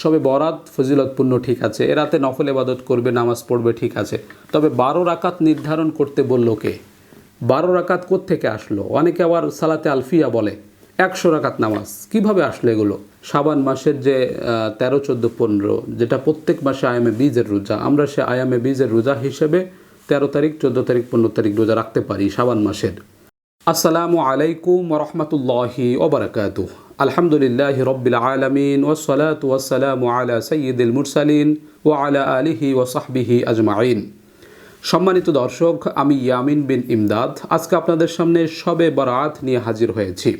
সবে বরাত ফজিলতপূর্ণ ঠিক আছে, এ রাতে নফল এবাদত করবে, নামাজ পড়বে, ঠিক আছে। তবে বারো রাকাত নির্ধারণ করতে বলল কে? বারো রাকাত থেকে আসলো? অনেকে আবার সালাতে আলফিয়া বলে, একশো রাকাত নামাজ। কীভাবে আসলো এগুলো? সাবান মাসের যে তেরো, চোদ্দ, পনেরো, যেটা প্রত্যেক মাসে আয়ামে বীজের রোজা, আমরা সে আয়ামে বীজের রোজা হিসেবে তেরো তারিখ, চোদ্দ তারিখ, পনেরো তারিখ রোজা রাখতে পারি সাবান মাসের। আসসালামু আলাইকুম রহমতুল্লাহি ওবরাকাতু। আলহামদুলিল্লাহ রব্বিল আলমিন ওসলাত ওয়াসালাম আলা সৈয়দুল মুরসালিন ও আলা আলিহি ও সাহবিহি আজমাইন। সম্মানিত দর্শক, আমি ইয়ামিন বিন ইমদাদ। আজকে আপনাদের সামনে সবে বরাত নিয়ে হাজির হয়েছি।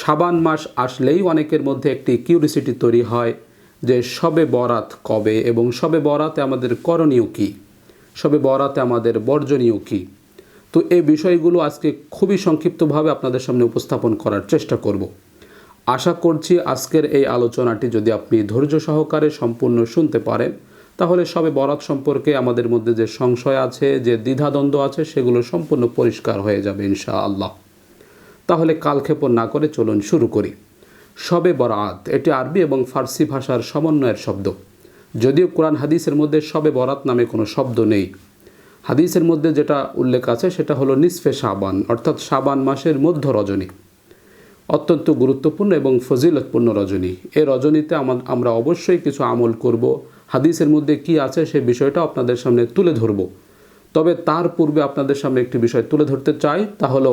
সাবান মাস আসলেই অনেকের মধ্যে একটি কিউরিসিটি তৈরি হয় যে সবে বরাত কবে এবং সবে বরাতে আমাদের করণীয় কী? সবে বরাতে আমাদের বর্জনীয় কী? তো এই বিষয়গুলো আজকে খুবই সংক্ষিপ্তভাবে আপনাদের সামনে উপস্থাপন করার চেষ্টা করব। আশা করছি আজকের এই আলোচনাটি যদি আপনি ধৈর্য সহকারে সম্পূর্ণ শুনতে পারেন, তাহলে সবে বরাত সম্পর্কে আমাদের মধ্যে যে সংশয় আছে, যে দ্বিধাদ্বন্দ্ব আছে, সেগুলো সম্পূর্ণ পরিষ্কার হয়ে যাবে ইনশা আল্লাহ তাহলে কালক্ষেপণ না করে চলুন শুরু করি। সবে বরাত, এটি আরবি এবং ফার্সি ভাষার সমন্বয়ের শব্দ। যদিও কোরআন হাদিসের মধ্যে সবে বরাত নামে কোনো শব্দ নেই হাদিসের মধ্যে যেটা উল্লেখ আছে, সেটা হলো নিসফে সাবান অর্থাৎ সাবান মাসের মধ্য রজনী। অত্যন্ত গুরুত্বপূর্ণ এবং ফজিলতপূর্ণ রজনী। এ রজনীতে আমরা অবশ্যই কিছু আমল করব। হাদিসের মধ্যে কি আছে সে বিষয়টা আপনাদের সামনে তুলে ধরব। তবে তার পূর্বে আপনাদের সামনে একটি বিষয় তুলে ধরতে চাই, তা হলো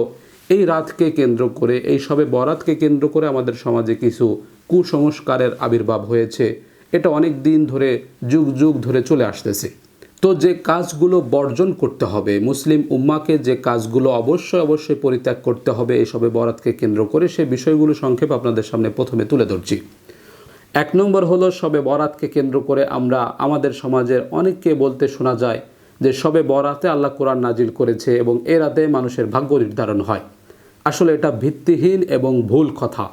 এই রাতকে কেন্দ্র করে, এই সবে বরাতকে কেন্দ্র করে আমাদের সমাজে কিছু কুসংস্কারের আবির্ভাব হয়েছে। এটা অনেক দিন ধরে, যুগ যুগ ধরে চলে আসতেছে। তো যে কাজগুলো বর্জন করতে হবে, মুসলিম উম্মাকে যে কাজগুলো অবশ্যই অবশ্যই পরিত্যাগ করতে হবে, এসবে বরাতকে কেন্দ্র করে সে বিষয়গুলো সংক্ষেপ আপনাদের সামনে প্রথমে তুলে ধরছি। এক নম্বর হলো সবে বরাতকে কেন্দ্র করে আমরা আমাদের সমাজের অনেককে বলতে শোনা যায় যে সবে বরাতে আল্লাহ কোরআন নাজিল করেছে এবং এ রাতে মানুষের ভাগ্য নির্ধারণ হয়। আসলে এটা ভিত্তিহীন এবং ভুল কথা।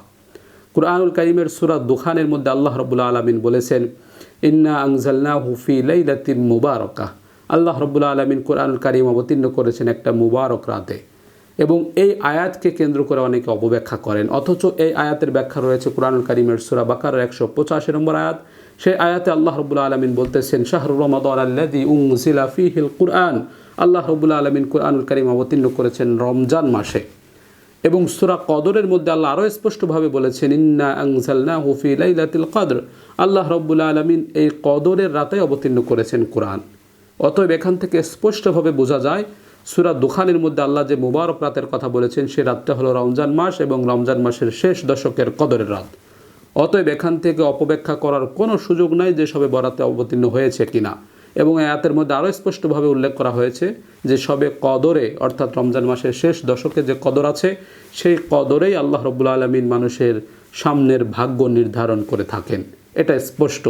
কোরআনুল কারিমের সুরাত দুখানের মধ্যে আল্লাহ রবুল্লা আলমিন বলেছেন ইন্না আংজাল্না হুফি লাইলাতিন মুবারকা। আল্লাহ রব্বুল্লা আলমিন কোরআন কারিম অবতীর্ণ করেছেন একটা মুবারক রাতে। এবং এই আয়াতকে কেন্দ্র করে অনেকে অপব্যাখ্যা করেন। অথচ এই আয়াতের ব্যাখ্যা রয়েছে কোরআন কারিমের সুরা বাকার একশো পঁচাশি নম্বর আয়াত। সেই আয়াতে আল্লাহ রবুল্লা আলমিন বলতেছেন শাহরুর রহমদ আল্লাদি উং ফি হিল কুরআন। আল্লাহ রবুল্লা আলমিন কোরআনুল কারিম অবতীর্ণ করেছেন রমজান মাসে। এবং সুরা কদরের মধ্যে আল্লাহ আরও স্পষ্টভাবে বলেছেন, ইন্না আংসালনা হুফি লাইলাতিল কদর। আল্লাহ রব্বুল্লা আলমিন এই কদরের রাতে অবতীর্ণ করেছেন কোরআন। অতএব এখান থেকে স্পষ্টভাবে বোঝা যায়, সুরা দুখানের মধ্যে আল্লাহ যে মুবারক রাতের কথা বলেছেন, সে রাতটা হলো রমজান মাস এবং রমজান মাসের শেষ দশকের কদরের রাত। অতএব এখান থেকে অপব্যাখ্যা করার কোনো সুযোগ নাই যে সবে বরাতে অবতীর্ণ হয়েছে কিনা। এবং আয়াতের মধ্যে আরও স্পষ্টভাবে উল্লেখ করা হয়েছে যে সবে কদরে, অর্থাৎ রমজান মাসের শেষ দশকে যে কদর আছে, সেই কদরেই আল্লাহ রব্বুল আলমিন মানুষের সামনের ভাগ্য নির্ধারণ করে থাকেন। এটা স্পষ্ট।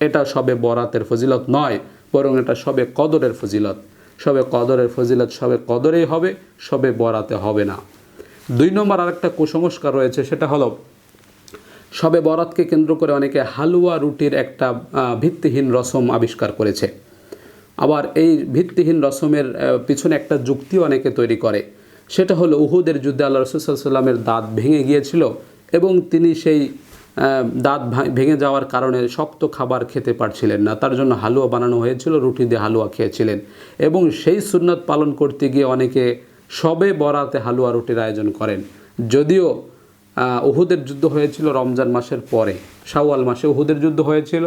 এটা সবে বরাতের ফজিলত নয়, বরং এটা সবে কদরের ফজিলত। সবে কদরের ফজিলত সবে কদরেই হবে, সবে বরাতে হবে না। দুই নম্বর আরেকটা কুসংস্কার রয়েছে, সেটা হলো সবে বরাতকে কেন্দ্র করে অনেকে হালুয়া রুটির একটা ভিত্তিহীন রসম আবিষ্কার করেছে। আবার এই ভিত্তিহীন রসমের পিছনে একটা যুক্তি অনেকে তৈরি করে। সেটা হলো উহুদের যুদ্ধে আল্লাহ রসুল্লামের দাঁত ভেঙে গিয়েছিল এবং তিনি সেই দাঁত ভেঙে যাওয়ার কারণে শক্ত খাবার খেতে পারছিলেন না। তার জন্য হালুয়া বানানো হয়েছিল, রুটি দিয়ে হালুয়া খেয়েছিলেন। এবং সেই সুন্নত পালন করতে গিয়ে অনেকে সবে বরাতে হালুয়া রুটির আয়োজন করেন। যদিও উহুদের যুদ্ধ হয়েছিল রমজান মাসের পরে, শাওয়াল মাসে উহুদের যুদ্ধ হয়েছিল।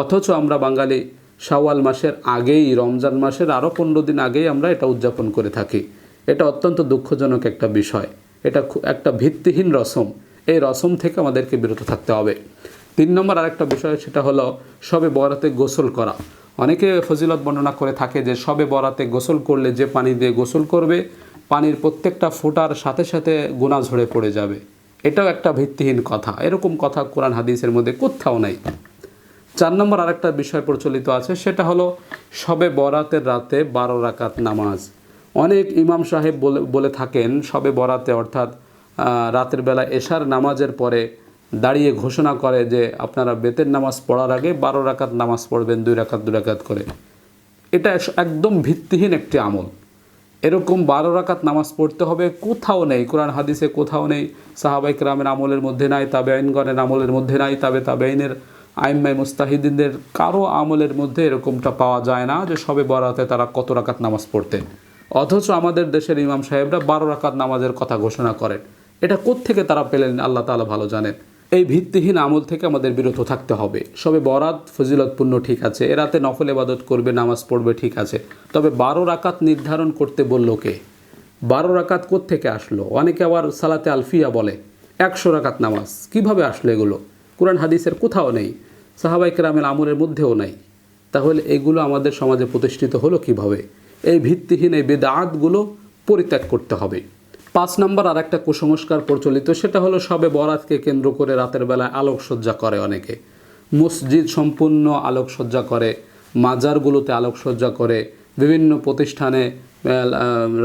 অথচ আমরা বাঙালি, শাওয়াল মাসের আগেই, রমজান মাসের আরও পনেরো দিন আগেই আমরা এটা উদযাপন করে থাকি। এটা অত্যন্ত দুঃখজনক একটা বিষয়। এটা একটা ভিত্তিহীন রসম। এই রসম থেকে আমাদেরকে বিরত থাকতে হবে। তিন নম্বর আরেকটা বিষয়, সেটা হলো সবে বরাতে গোসল করা। অনেকে ফজিলত বর্ণনা করে থাকে যে সবে বরাতে গোসল করলে যে পানি দিয়ে গোসল করবে, পানির প্রত্যেকটা ফোটার সাথে সাথে গুণা ঝরে পড়ে যাবে। এটাও একটা ভিত্তিহীন কথা। এরকম কথা কোরআন হাদিসের মধ্যে কোথাও নাই। চার নম্বর আরেকটা বিষয় প্রচলিত আছে, সেটা হলো সবে বরাতের রাতে বারো রাকাত নামাজ। অনেক ইমাম সাহেব বলে বলে থাকেন, সবে বরাতে অর্থাৎ রাতের বেলা এশার নামাজের পরে দাঁড়িয়ে ঘোষণা করে যে আপনারা বেতের নামাজ পড়ার আগে বারো রাকাত নামাজ পড়বেন, দুই রাকাত দুই রাকাত করে। এটা একদম ভিত্তিহীন একটি আমল। এরকম বারো রাকাত নামাজ পড়তে হবে, কোথাও নেই। কোরআন, হাদিসে কোথাও নেই। সাহাবাইক রামের আমলের মধ্যে নাই তাবে আইনগণের আমলের মধ্যে নাই, তাবে তাবে আইনের আইম্মাই মুস্তাহিদিনদের কারও আমলের মধ্যে এরকমটা পাওয়া যায় না যে সবে বরাতে তারা কত রাকাত নামাজ পড়তেন। অথচ আমাদের দেশের ইমাম সাহেবরা বারো রাকাত নামাজের কথা ঘোষণা করেন। এটা কোত্থেকে তারা পেলেন, আল্লাহ তাআলা ভালো জানেন। এই ভিত্তিহীন আমল থেকে আমাদের বিরত থাকতে হবে। সবে বরাত ফজিলতপূর্ণ ঠিক আছে এরাতে নফল এবাদত করবে, নামাজ পড়বে ঠিক আছে। তবে বারো রাকাত নির্ধারণ করতে বলল কে? বারো রাকাত থেকে আসলো? অনেকে আবার সালাতে আলফিয়া বলে, একশো রাকাত নামাজ। কীভাবে আসলো এগুলো? কোরআন হাদিসের কোথাও নেই সাহাবাই কেরামের আমলের মধ্যেও নাই। তাহলে এগুলো আমাদের সমাজে প্রতিষ্ঠিত হলো কীভাবে? এই ভিত্তিহীন এই বেদাতগুলো পরিত্যাগ করতে হবে। পাঁচ নম্বর আর একটা কুসংস্কার প্রচলিত, সেটা হলো সবে বরাতকে কেন্দ্র করে রাতের বেলায় আলোকসজ্জা করে অনেকে। মসজিদ সম্পূর্ণ আলোকসজ্জা করে, মাজারগুলোতে আলোকসজ্জা করে, বিভিন্ন প্রতিষ্ঠানে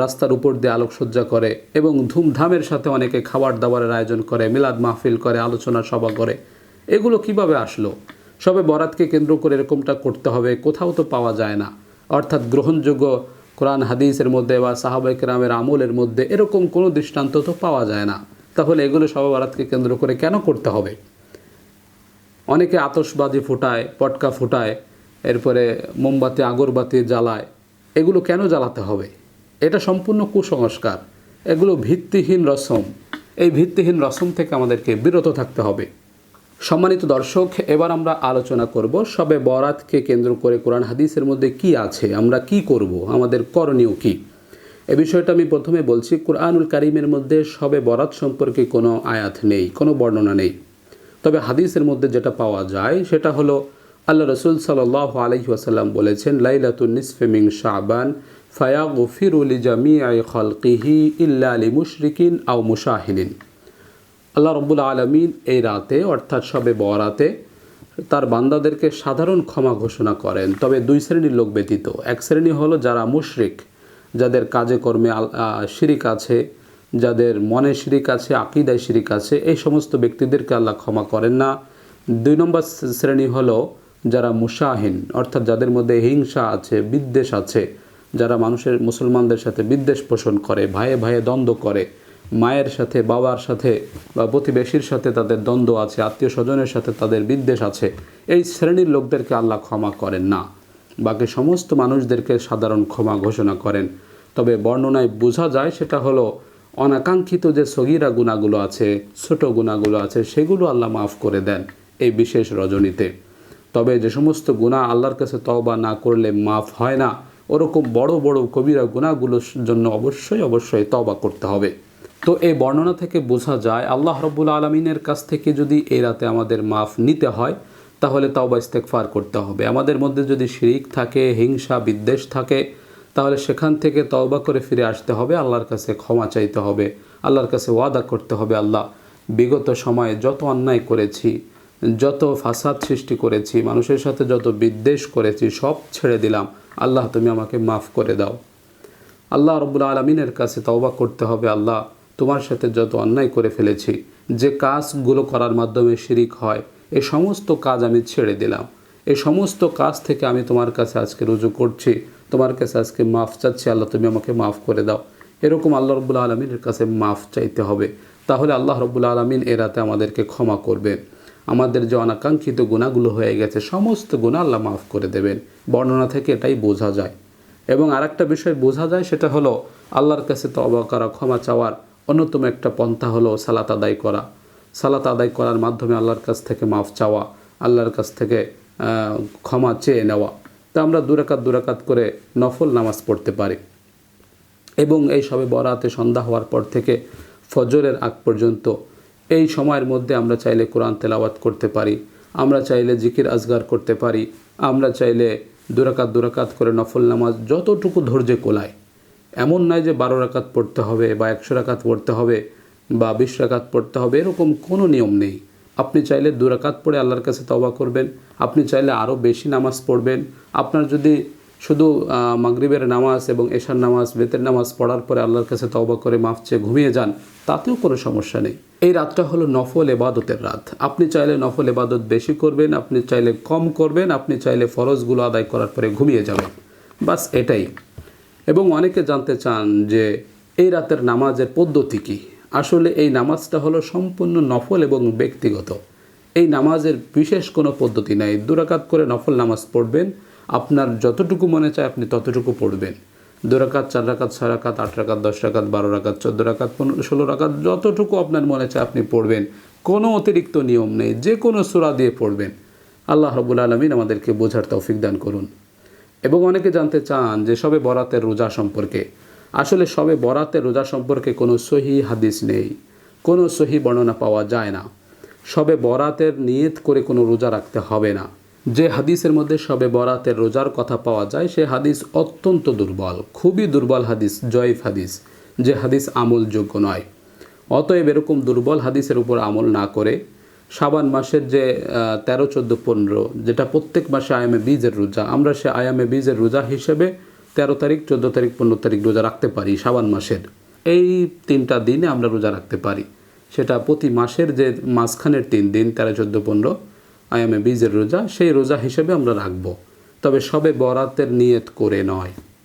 রাস্তার উপর দিয়ে আলোকসজ্জা করে এবং ধুমধামের সাথে অনেকে খাবার দাবারের আয়োজন করে, মিলাদ মাহফিল করে, আলোচনা সভা করে। এগুলো কীভাবে আসলো? সবে বরাতকে কেন্দ্র করে এরকমটা করতে হবে, কোথাও তো পাওয়া যায় না। অর্থাৎ গ্রহণযোগ্য কোরআন, হাদিসের মধ্যে বা সাহাবাই কেরামের আমলের মধ্যে এরকম কোনো দৃষ্টান্ত তো পাওয়া যায় না। তাহলে এগুলো সবে বরাতকে কেন্দ্র করে কেন করতে হবে? অনেকে আতশবাজি ফোটায়, পটকা ফোটায়, এরপরে মোমবাতি, আগরবাতি জ্বালায়। এগুলো কেন জ্বালাতে হবে? এটা সম্পূর্ণ কুসংস্কার। এগুলো ভিত্তিহীন রসম। এই ভিত্তিহীন রসম থেকে আমাদেরকে বিরত থাকতে হবে। সম্মানিত দর্শক, এবার আমরা আলোচনা করব সবে বরাতকে কেন্দ্র করে কোরআন হাদিসের মধ্যে কি আছে, আমরা কি করব, আমাদের করণীয় কি? এ বিষয়টা আমি প্রথমে বলছি, কোরআনুল কারিমের মধ্যে সবে বরাত সম্পর্কে কোনো আয়াত নেই, কোনো বর্ণনা নেই। তবে হাদিসের মধ্যে যেটা পাওয়া যায়, সেটা হলো, আল্লাহ রসুল সাল আলহি ওয়াসাল্লাম বলেছেন, লাইলাতুন নিসফে মিং শাবান ফায়া গফিরুল জামিআ খলকিহি ইল্লা আলী মুশরিকিন আও মুশাহিনিন আল্লাহ রব্বুল আলমিন এই রাতে, অর্থাৎ সবে বরাতে, তার বান্দাদেরকে সাধারণ ক্ষমা ঘোষণা করেন। তবে দুই শ্রেণির লোক ব্যতীত। এক শ্রেণি হলো যারা মুশরিক, যাদের কাজে কর্মে শিরিক আছে, যাদের মনে শিরিক আছে, আকিদায় শিরিক আছে, এই সমস্ত ব্যক্তিদেরকে আল্লাহ ক্ষমা করেন না। দুই নম্বর শ্রেণি হলো যারা মুসাহীন অর্থাৎ যাদের মধ্যে হিংসা আছে, বিদ্বেষ আছে, যারা মানুষের, মুসলমানদের সাথে বিদ্বেষ পোষণ করে, ভাইয়ে ভাইয়ে দ্বন্দ্ব করে। মায়ের সাথে, বাবার সাথে বা প্রতিবেশীর সাথে তাদের দ্বন্দ্ব আছে আত্মীয় স্বজনের সাথে তাদের বিদ্বেষ আছে, এই শ্রেণির লোকদেরকে আল্লাহ ক্ষমা করেন না। বাকি সমস্ত মানুষদেরকে সাধারণ ক্ষমা ঘোষণা করেন। তবে বর্ণনায় বোঝা যায় সেটা হলো, অনাকাঙ্ক্ষিত যে সগিরা গুণাগুলো আছে, ছোট গুণাগুলো আছে, সেগুলো আল্লাহ মাফ করে দেন এই বিশেষ রজনীতে। তবে যে সমস্ত গুণা আল্লাহর কাছে তওবা না করলে মাফ হয় না, ওরকম বড় বড় কবিরা গুণাগুলোর জন্য অবশ্যই অবশ্যই তওবা করতে হবে। তো এই বর্ণনা থেকে বোঝা যায়, আল্লাহ রব্বুল আলমিনের কাছ থেকে যদি এই রাতে আমাদের মাফ নিতে হয়, তাহলে তাওবা ইস্তেকফার করতে হবে। আমাদের মধ্যে যদি শিরিক থাকে, হিংসা, বিদ্বেষ থাকে, তাহলে সেখান থেকে তওবা করে ফিরে আসতে হবে, আল্লাহর কাছে ক্ষমা চাইতে হবে, আল্লাহর কাছে ওয়াদা করতে হবে, আল্লাহ বিগত সময়ে যত অন্যায় করেছি, যত ফাসাদ সৃষ্টি করেছি, মানুষের সাথে যত বিদ্বেষ করেছি, সব ছেড়ে দিলাম, আল্লাহ তুমি আমাকে মাফ করে দাও। আল্লাহ রব্বুল আলমিনের কাছে তওবা করতে হবে, আল্লাহ তোমার সাথে যত অন্যায় করে ফেলেছি, যে কাজগুলো করার মাধ্যমে শিরিক হয়, এ সমস্ত কাজ আমি ছেড়ে দিলাম। এ সমস্ত কাজ থেকে আমি তোমার কাছে আজকে রুজু করছি। তোমার কাছে আজকে মাফ চাচ্ছি। আল্লাহ, তুমি আমাকে মাফ করে দাও। এরকম আল্লাহ রব্বুল আলমিনের কাছে মাফ চাইতে হবে। তাহলে আল্লাহ রব্বুল আলমিন এ রাতে আমাদেরকে ক্ষমা করবে আমাদের যে অনাকাঙ্ক্ষিত গুণাগুলো হয়ে গেছে, সমস্ত গুণা আল্লাহ মাফ করে দেবেন। বর্ণনা থেকে এটাই বোঝা যায়। এবং আরেকটা বিষয় বোঝা যায়, সেটা হলো আল্লাহর কাছে তবা করা, ক্ষমা চাওয়ার অন্যতম একটা পন্থা হলো সালাত আদায় করা। সালাত আদায় করার মাধ্যমে আল্লাহর কাছ থেকে মাফ চাওয়া, আল্লাহর কাছ থেকে ক্ষমা চেয়ে নেওয়া। তা আমরা দুরাকাত দুরাকাত করে নফল নামাজ পড়তে পারি। এবং এই সবে বরাতে সন্ধ্যা হওয়ার পর থেকে ফজরের আগ পর্যন্ত এই সময়ের মধ্যে আমরা চাইলে কোরআন তেলাওয়াত করতে পারি। আমরা চাইলে জিকির আজগার করতে পারি। আমরা চাইলে দুরাকাত দুরাকাত করে নফল নামাজ যতটুকু ধৈর্যে কোলায়। এমন নয় যে বারো রাকাত পড়তে হবে বা একশো রাকাত পড়তে হবে বা বিশ রাকাত পড়তে হবে, এরকম কোনো নিয়ম নেই। আপনি চাইলে দু রাকাত পড়ে আল্লাহর কাছে তওবা করবেন, আপনি চাইলে আরও বেশি নামাজ পড়বেন। আপনার যদি শুধু মাগরিবের নামাজ এবং এশার নামাজ, বেতের নামাজ পড়ার পরে আল্লাহর কাছে তওবা করে মাফ চেয়ে ঘুমিয়ে যান, তাতেও কোনো সমস্যা নেই। এই রাতটা হলো নফল এবাদতের রাত। আপনি চাইলে নফল এবাদত বেশি করবেন, আপনি চাইলে কম করবেন, আপনি চাইলে ফরজগুলো আদায় করার পরে ঘুমিয়ে যাবেন। বাস এটাই। এবং অনেকে জানতে চান যে এই রাতের নামাজের পদ্ধতি কী? আসলে এই নামাজটা হলো সম্পূর্ণ নফল এবং ব্যক্তিগত। এই নামাজের বিশেষ কোনো পদ্ধতি নাই। দুরাকাত করে নফল নামাজ পড়বেন। আপনার যতটুকু মনে চায় আপনি ততটুকু পড়বেন। দুরাকাত চার রাকাত, ছয় রাকাত, আট রাকাত, দশ রাকাত, বারো রাকাত, চোদ্দ রাকাত, পনেরো, ষোলো রাকাত, যতটুকু আপনার মনে চায় আপনি পড়বেন। কোনো অতিরিক্ত নিয়ম নেই। যে কোনো সূরা দিয়ে পড়বেন। আল্লাহ রবুল আলমিন আমাদেরকে বোঝার তৌফিক দান করুন। এবং অনেকে জানতে চান যে সবে বরাতের রোজা সম্পর্কে। আসলে সবে বরাতের রোজা সম্পর্কে কোনো সহি হাদিস নেই, কোনো সহি বর্ণনা পাওয়া যায় না। সবে বরাতের নিয়ত করে কোনো রোজা রাখতে হবে না। যে হাদিসের মধ্যে সবে বরাতের রোজার কথা পাওয়া যায়, সে হাদিস অত্যন্ত দুর্বল, খুবই দুর্বল হাদিস, জয়ীফ হাদিস, যে হাদিস আমলযোগ্য নয়। অতএব এরকম দুর্বল হাদিসের উপর আমল না করে শাবান মাসের যে তেরো, চোদ্দ, পনেরো, যেটা প্রত্যেক মাসে আয়ামে বীজের রোজা, আমরা সে আয়ামে বীজের রোজা হিসেবে তেরো তারিখ, চোদ্দ তারিখ, পনেরো তারিখ রোজা রাখতে পারি শাবান মাসের। এই তিনটা দিনে আমরা রোজা রাখতে পারি। সেটা প্রতি মাসের যে মাঝখানের তিন দিন, তেরো, চোদ্দ, পনেরো, আয়ামে বীজের রোজা, সেই রোজা হিসেবে আমরা রাখব। তবে সবে বরাতের নিয়ত করে নয়।